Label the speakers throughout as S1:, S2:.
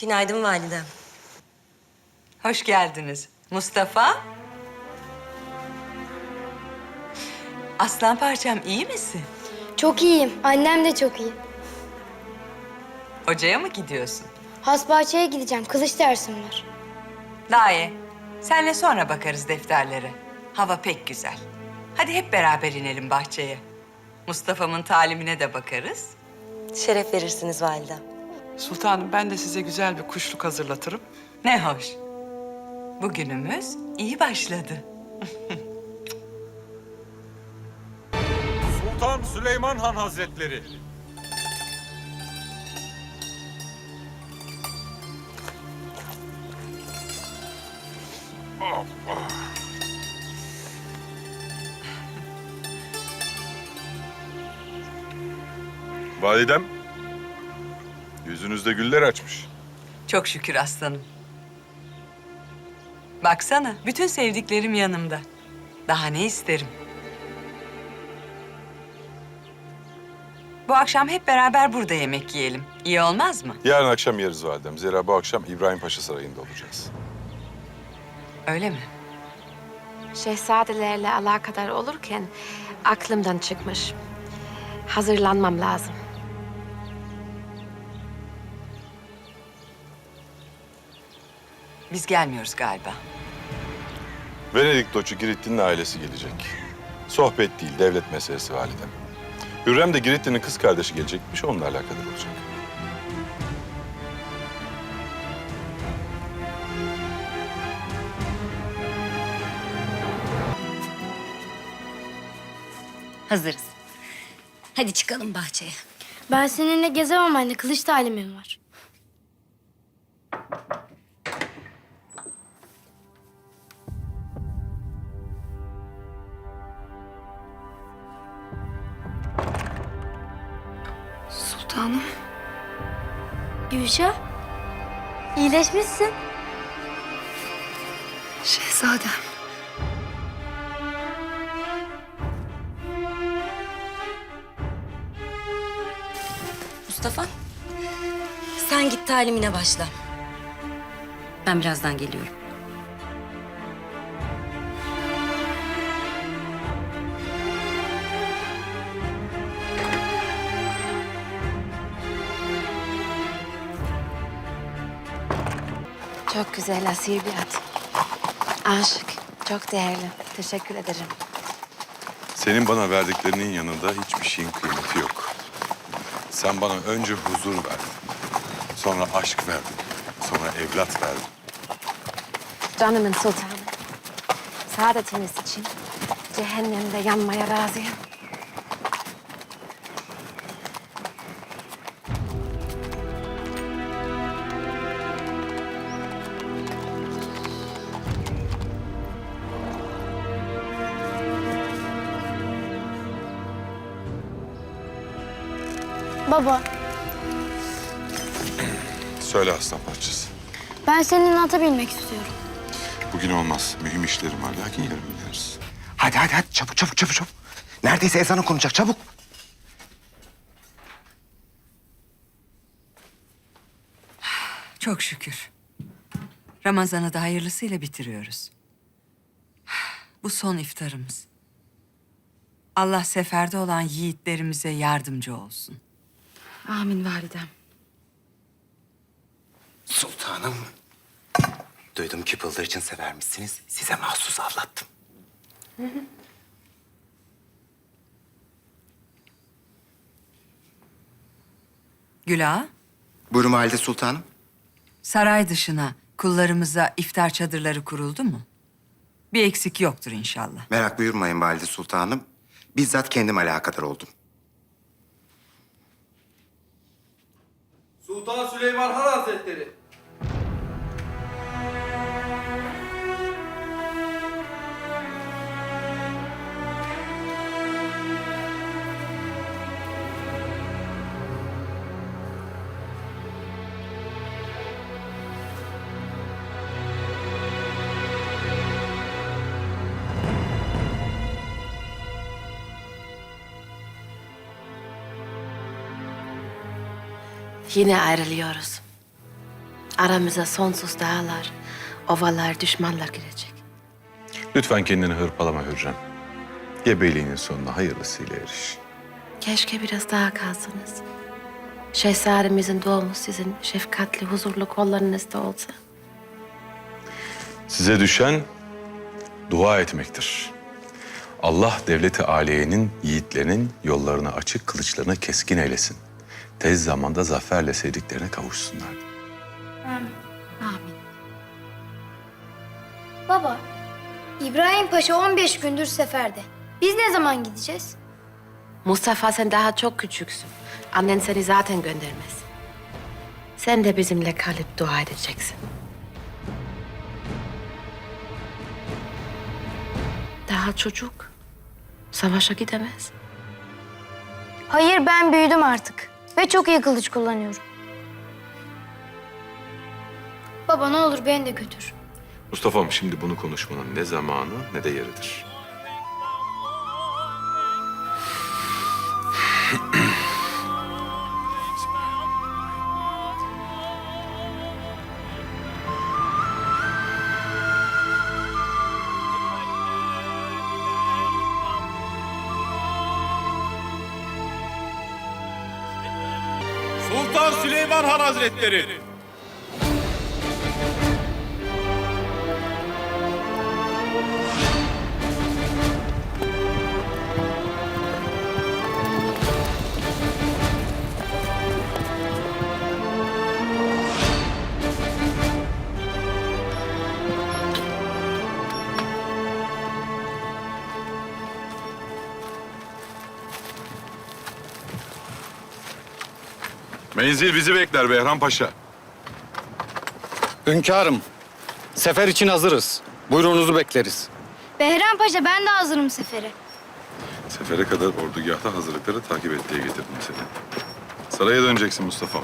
S1: Günaydın validem.
S2: Hoş geldiniz. Mustafa. Aslan parçam iyi misin?
S3: Çok iyiyim. Annem de çok iyi.
S2: Hocaya mı gidiyorsun?
S3: Hasbahçe'ye gideceğim. Kılıç dersim var.
S2: Daye, senle sonra bakarız defterlere. Hava pek güzel. Hadi hep beraber inelim bahçeye. Mustafa'mın talimine de bakarız.
S1: Şeref verirsiniz validem.
S4: Sultanım ben de size güzel bir kuşluk hazırlatırım.
S2: Ne hoş. Bugünümüz iyi başladı.
S5: Sultan Süleyman Han Hazretleri.
S6: Validem, yüzünüzde güller açmış.
S2: Çok şükür aslanım. Baksana, bütün sevdiklerim yanımda. Daha ne isterim? Bu akşam hep beraber burada yemek yiyelim. İyi olmaz mı?
S6: Yarın akşam yeriz validem. Zira bu akşam İbrahim Paşa Sarayı'nda olacağız.
S2: Öyle mi?
S7: Şehzadelerle alakadar olurken aklımdan çıkmış. Hazırlanmam lazım.
S2: Biz gelmiyoruz galiba.
S6: Venedik Doçu Giritli'nin ailesi gelecek. Sohbet değil, devlet meselesi validem. Hürrem de Giritli'nin kız kardeşi gelecekmiş, onunla alakadar olacak.
S8: Hazırız. Hadi çıkalım bahçeye.
S3: Ben seninle gezemem anne. Kılıç talimim var. İyileşmişsin.
S8: Şehzadem.
S1: Mustafa, sen git talimine başla. Ben birazdan geliyorum.
S7: Çok güzel asil bir at. Aşık. Çok değerli. Teşekkür ederim.
S6: Senin bana verdiklerinin yanında hiçbir şeyin kıymeti yok. Sen bana önce huzur verdin. Sonra aşk verdin. Sonra evlat verdin.
S7: Canımın sultanı. Saadetiniz için cehennemde yanmaya razıyım.
S3: Baba,
S6: Söyle aslan parçası.
S3: ben seninle ata binmek istiyorum.
S6: Bugün olmaz. Mühim işlerim var. Lakin yarın gideriz.
S9: Hadi hadi hadi çabuk çabuk çabuk çabuk. Neredeyse ezan okunacak çabuk.
S2: Çok şükür. Ramazan'ı da hayırlısıyla bitiriyoruz. Bu son iftarımız. Allah seferde olan yiğitlerimize yardımcı olsun.
S7: Amin validem.
S9: Sultanım. Duydum ki bıldır için severmişsiniz. Size mahsus avlattım.
S2: Güla,
S9: Buyurun valide sultanım.
S2: saray dışına kullarımıza iftar çadırları kuruldu mu? Bir eksik yoktur inşallah.
S9: Merak buyurmayın valide sultanım. Bizzat kendim alakadar oldum.
S10: Sultan Süleyman Han Hazretleri.
S7: Yine ayrılıyoruz. Aramıza sonsuz dağlar, ovalar, düşmanlar girecek.
S6: Lütfen kendini hırpalama Hürrem. Gebeliğinin sonuna hayırlısıyla eriş.
S7: Keşke biraz daha kalsanız. Şehzademizin doğumu sizin şefkatli, huzurlu kollarınızda olsa.
S6: Size düşen dua etmektir. Allah devleti aliyenin, yiğitlerinin yollarını açık, kılıçlarını keskin eylesin. Tez zamanda zaferle sevdiklerine kavuşsunlar.
S7: Amin.
S3: Baba, İbrahim Paşa 15 gündür seferde. Biz ne zaman gideceğiz?
S7: Mustafa sen daha çok küçüksün. Annen seni zaten göndermez. Sen de bizimle kalıp dua edeceksin. Daha çocuk. Savaşa gidemez.
S3: Hayır ben büyüdüm artık. Ve çok iyi kılıç kullanıyorum. Baba ne olur beni de götür.
S6: Mustafa'm şimdi bunu konuşmanın ne zamanı ne de yeridir.
S5: Hazretleri.
S6: Menzil bizi bekler Behram Paşa.
S10: Hünkârım, sefer için hazırız. Buyruğunuzu bekleriz.
S3: Behram Paşa ben de hazırım sefere.
S6: Sefere kadar ordugahta hazırlıkları takip et diye getirdim seni. Saraya döneceksin Mustafa.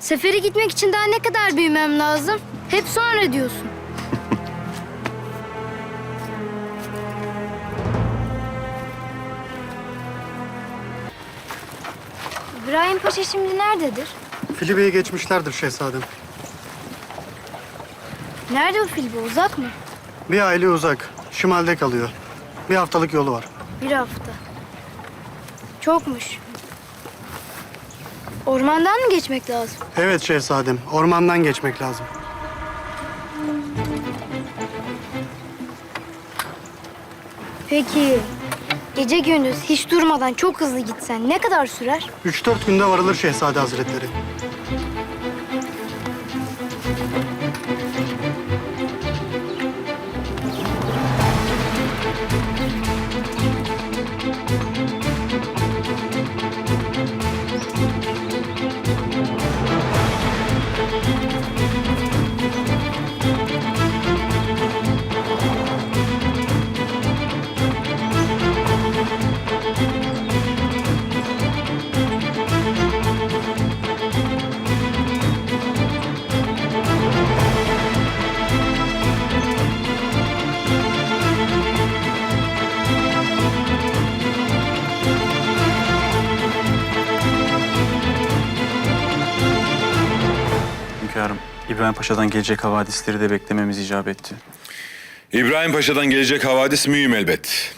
S3: Sefere gitmek için daha ne kadar büyümem lazım? Hep sonra diyorsun. İbrahim Paşa şimdi nerededir?
S11: Filibe'ye geçmişlerdir şehzadem.
S3: Nerede o filbe? Uzak mı?
S11: Bir aile uzak. Şimalde kalıyor. Bir haftalık yolu var.
S3: Bir hafta. Çokmuş. Ormandan mı geçmek lazım?
S11: Evet şehzadem. Ormandan geçmek lazım.
S3: Peki gece gündüz hiç durmadan çok hızlı gitsen ne kadar sürer?
S11: Üç dört günde varılır şehzade hazretleri.
S10: İbrahim Paşa'dan gelecek havadisleri de beklememiz icap etti.
S6: İbrahim Paşa'dan gelecek havadis mühim elbet.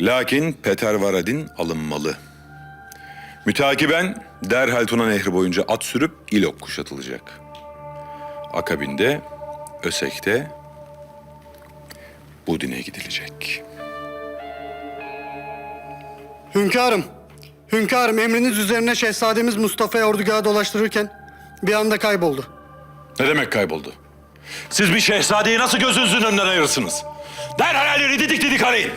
S6: Lakin Peter Varadin alınmalı. Mütakiben derhal Tuna Nehri boyunca at sürüp İlok kuşatılacak. Akabinde Ösek'te Budin'e gidilecek.
S11: Hünkârım. Hünkârım emriniz üzerine şehzademiz Mustafa'yı ordugahı dolaştırırken bir anda kayboldu.
S6: Ne demek kayboldu? Siz bir şehzadeyi nasıl gözünüzün önünden ayırırsınız? Derhal yeri didik didik arayın.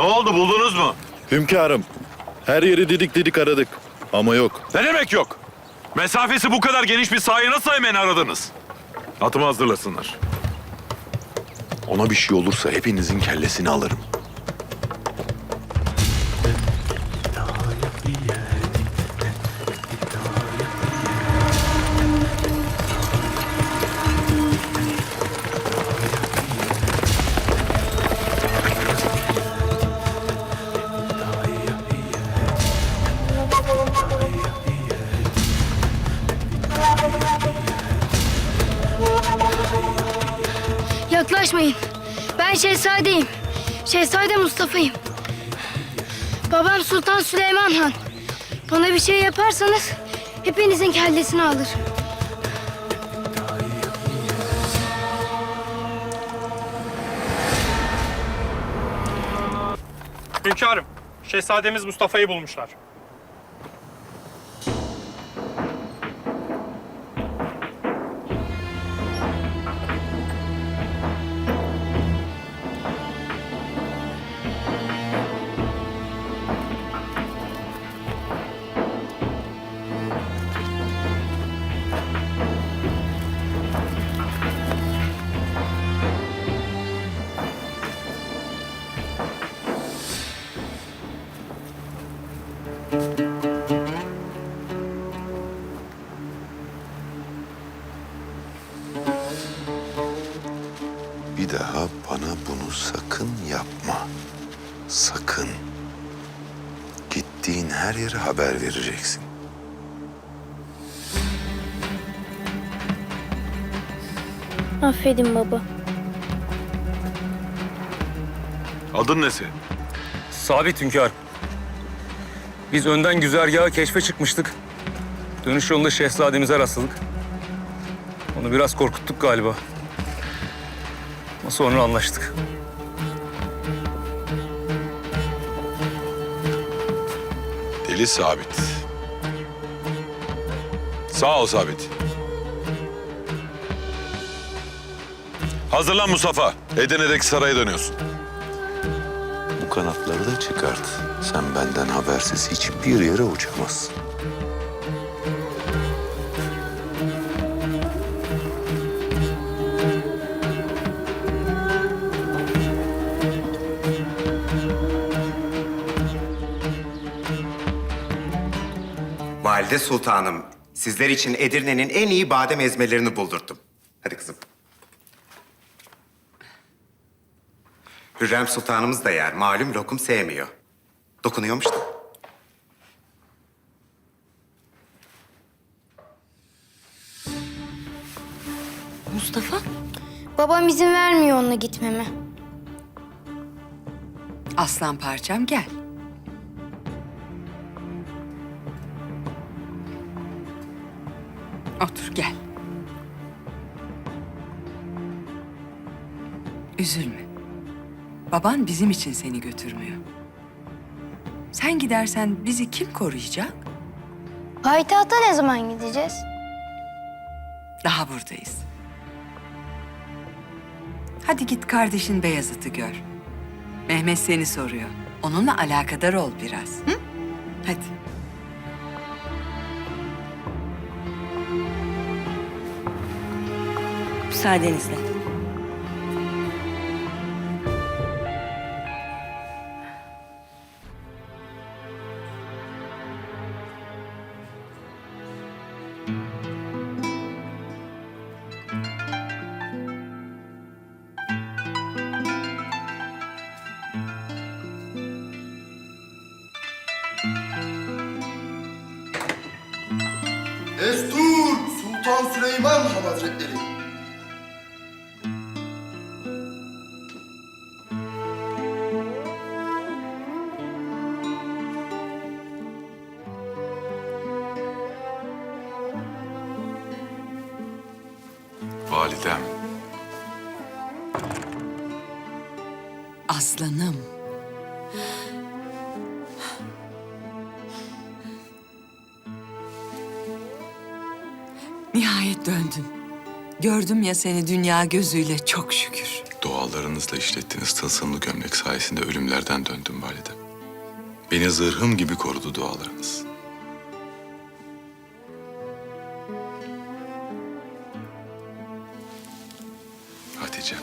S5: Ne oldu buldunuz mu? Hünkârım, her yeri didik didik aradık. Ama yok.
S6: Ne demek yok? Mesafesi bu kadar geniş bir sahayı nasıl hemen aradınız?
S5: Atımı hazırlasınlar.
S6: Ona bir şey olursa hepinizin kellesini alırım.
S3: Yaklaşmayın. Ben şehzadeyim. Şehzade Mustafa'yım. Babam Sultan Süleyman Han. Bana bir şey yaparsanız hepinizin kellesini alır.
S10: Hünkârım, Şehzademiz Mustafa'yı bulmuşlar.
S6: Her yere haber vereceksin.
S3: Affedin baba.
S6: Adın ne senin?
S5: Sabit hünkâr. Biz önden güzergaha keşfe çıkmıştık. Dönüş yolunda şehzademize rastladık. Onu biraz korkuttuk galiba. Ama sonra anlaştık.
S6: Deli Sabit. Sağ ol Sabit. Hazırlan Mustafa. Edirne'deki saraya dönüyorsun. Bu kanatları da çıkart. Sen benden habersiz hiçbir yere uçamazsın.
S9: Valide Sultanım, sizler için Edirne'nin en iyi badem ezmelerini buldurttum. Hadi kızım. Hürrem Sultanımız da yer. Malum lokum sevmiyor. Dokunuyormuş da.
S1: Mustafa?
S3: Babam izin vermiyor onunla gitmeme.
S2: Aslan parçam gel. Otur gel. Üzülme. Baban bizim için seni götürmüyor. Sen gidersen bizi kim koruyacak?
S3: Payitahta ne zaman gideceğiz?
S2: Daha buradayız. Hadi git kardeşin Beyazıt'ı gör. Mehmet seni soruyor. Onunla alakadar ol biraz. Hı? Hadi.
S1: Müsaadenizle.
S6: Validem.
S2: Aslanım. Nihayet döndün. Gördüm ya seni dünya gözüyle çok şükür.
S6: Dualarınızla işlettiğiniz tılsımlı gömlek sayesinde ölümlerden döndüm validem. Beni zırhım gibi korudu dualarınız. Hatice.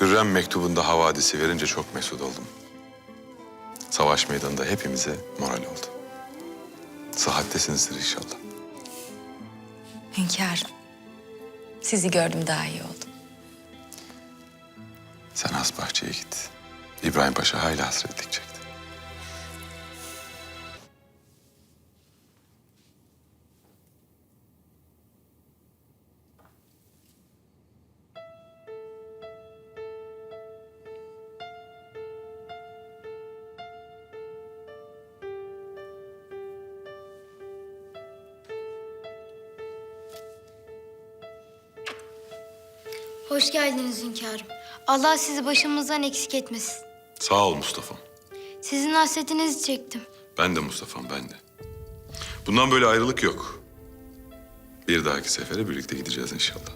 S6: Hürrem mektubunda havadisi verince çok mesut oldum. Savaş meydanında hepimize moral oldu. Sıhhattesinizdir inşallah.
S2: Hünkârım. Sizi gördüm daha iyi oldum.
S6: Sen az bahçeye git. İbrahim Paşa hasretlik çekti.
S3: Hoş geldiniz hünkârım. Allah sizi başımızdan eksik etmesin.
S6: Sağ ol Mustafa'm.
S3: Sizin hasretinizi çektim.
S6: Ben de Mustafa'm, ben de. Bundan böyle ayrılık yok. Bir dahaki sefere birlikte gideceğiz inşallah.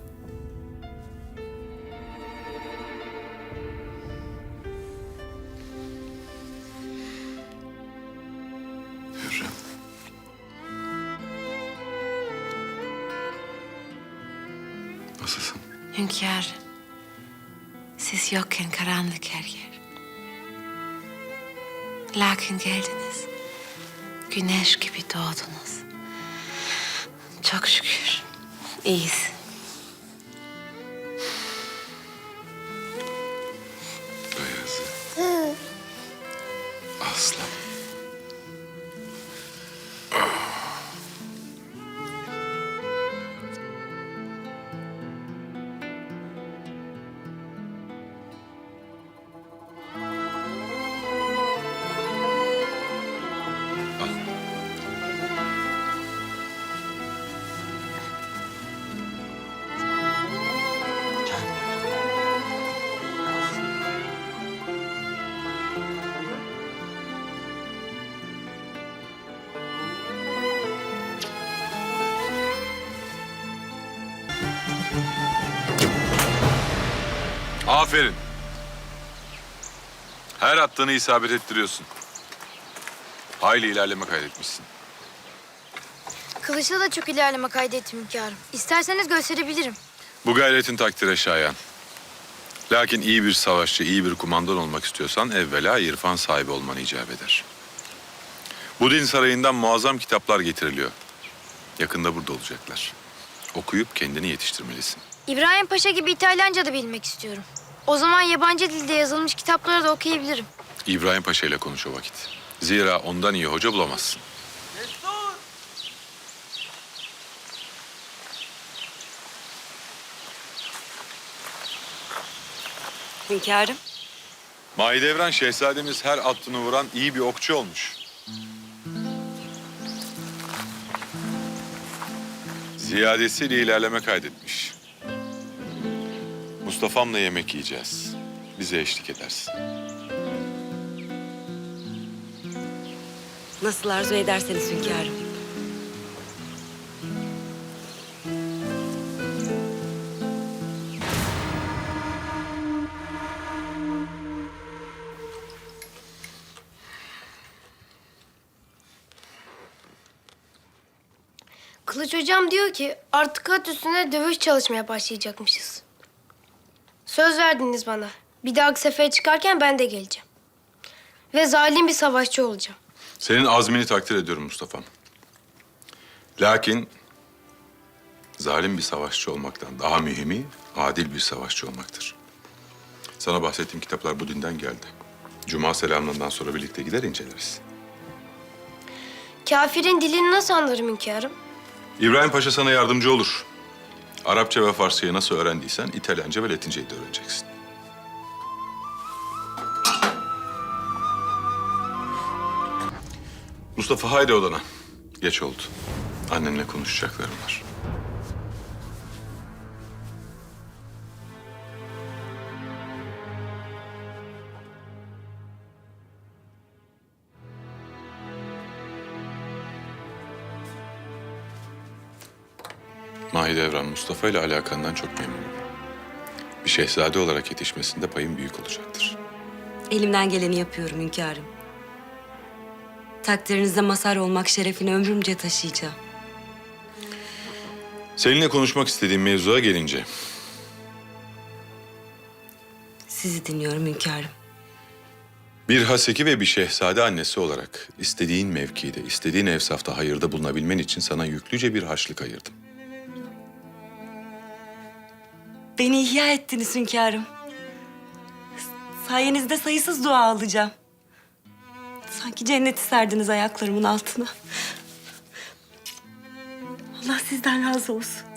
S7: Hünkâr, siz yokken karanlık her yer. Lakin geldiniz. Güneş gibi doğdunuz. Çok şükür. İyiyiz.
S6: Aferin. Her attığını isabet ettiriyorsun. Hayli ilerleme kaydetmişsin.
S3: Kılıçta da çok ilerleme kaydettim hünkârım. İsterseniz gösterebilirim.
S6: Bu gayretin takdire şayan. Lakin iyi bir savaşçı, iyi bir kumandan olmak istiyorsan evvela irfan sahibi olman icap eder. Bu din sarayından muazzam kitaplar getiriliyor. Yakında burada olacaklar. Okuyup kendini yetiştirmelisin.
S3: İbrahim Paşa gibi İtalyanca da bilmek istiyorum. O zaman yabancı dilde yazılmış kitapları da okuyabilirim.
S6: İbrahim Paşa ile konuş o vakit. Zira ondan iyi hoca bulamazsın.
S1: Hünkârım.
S6: Mahidevran şehzademiz her attığını vuran iyi bir okçu olmuş. Ziyadesiyle ilerleme kaydetmiş. Mustafa'mla yemek yiyeceğiz. Bize eşlik edersin.
S1: Nasıl arzu ederseniz hünkârım.
S3: Kılıç hocam diyor ki artık at üstünde dövüş çalışmaya başlayacakmışız. Söz verdiniz bana. Bir dahaki sefere çıkarken ben de geleceğim. Ve zalim bir savaşçı olacağım.
S6: Senin azmini takdir ediyorum Mustafa'm. Lakin zalim bir savaşçı olmaktan daha mühimi adil bir savaşçı olmaktır. Sana bahsettiğim kitaplar bu dinden geldi. Cuma selamından sonra birlikte gider inceleriz.
S3: Kafirin dilini nasıl anlarım hünkârım?
S6: İbrahim Paşa sana yardımcı olur. Arapça ve Farsçayı nasıl öğrendiysen İtalyanca ve Latinceyi de öğreneceksin. Mustafa haydi odana. Geç oldu. Annenle konuşacaklarım var. Mahidevran Mustafa ile alakandan çok memnunum. Bir şehzade olarak yetişmesinde payım büyük olacaktır.
S1: Elimden geleni yapıyorum hünkârım. Takdirinizde mazhar olmak şerefini ömrümce taşıyacağım.
S6: Seninle konuşmak istediğim mevzuya gelince...
S1: Sizi dinliyorum hünkârım.
S6: Bir haseki ve bir şehzade annesi olarak istediğin mevkide, istediğin evsafta hayırda bulunabilmen için sana yüklüce bir harçlık ayırdım.
S1: Beni ihya ettiniz hünkârım. Sayenizde sayısız dua alacağım. Sanki cenneti serdiniz ayaklarımın altına. Allah sizden razı olsun.